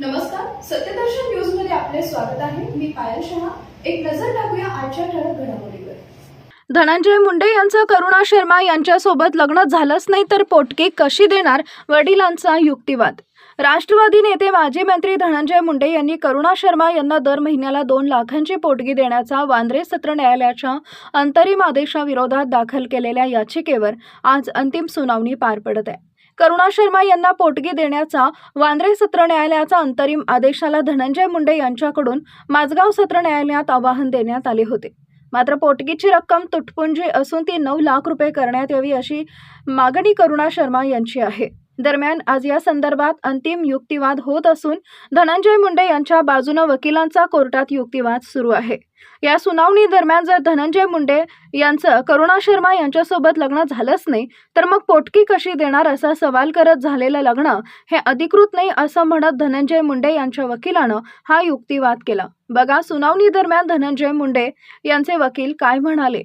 नमस्कार सत्यदर्शन न्यूजमध्ये आपले स्वागत आहे. मी पायल शहा. एक नजर टाकूया आजच्या ठळक घडामोडीवर. धनंजय मुंडे यांचं करुणा शर्मा यांच्यासोबत लग्न झालंच नाही तर पोटकी कशी देणार वडिलांचा युक्तिवाद? राष्ट्रवादी नेते माजी मंत्री धनंजय मुंडे यांनी करुणा शर्मा यांना दर महिन्याला दोन लाखांची पोटगी देण्याचा वांद्रे सत्र न्यायालयाच्या अंतरिम आदेशाविरोधात दाखल केलेल्या याचिकेवर आज अंतिम सुनावणी पार पडत आहे. करुणा शर्मा यांना पोटगी देण्याचा वांद्रे सत्र न्यायालयाचा अंतरिम आदेशाला धनंजय मुंडे यांच्याकडून माझगाव सत्र न्यायालयात आवाहन देण्यात आले होते. मात्र पोटगीची रक्कम तुटपुंजी असून ती नऊ लाख रुपये करण्यात यावी अशी मागणी करुणा शर्मा यांची आहे. दरम्यान आज या संदर्भात अंतिम युक्तिवाद होत असून धनंजय मुंडे यांच्या बाजूनं वकिलांचा कोर्टात युक्तिवाद सुरू आहे. या सुनावणी दरम्यान जर धनंजय मुंडे यांचं करुणा शर्मा यांच्यासोबत लग्न झालंच नाही तर मग पोटकी कशी देणार असा सवाल करत झालेलं लग्न हे अधिकृत नाही असं म्हणत धनंजय मुंडे यांच्या वकिलानं हा युक्तिवाद केला. बघा सुनावणी दरम्यान धनंजय मुंडे यांचे वकील काय म्हणाले?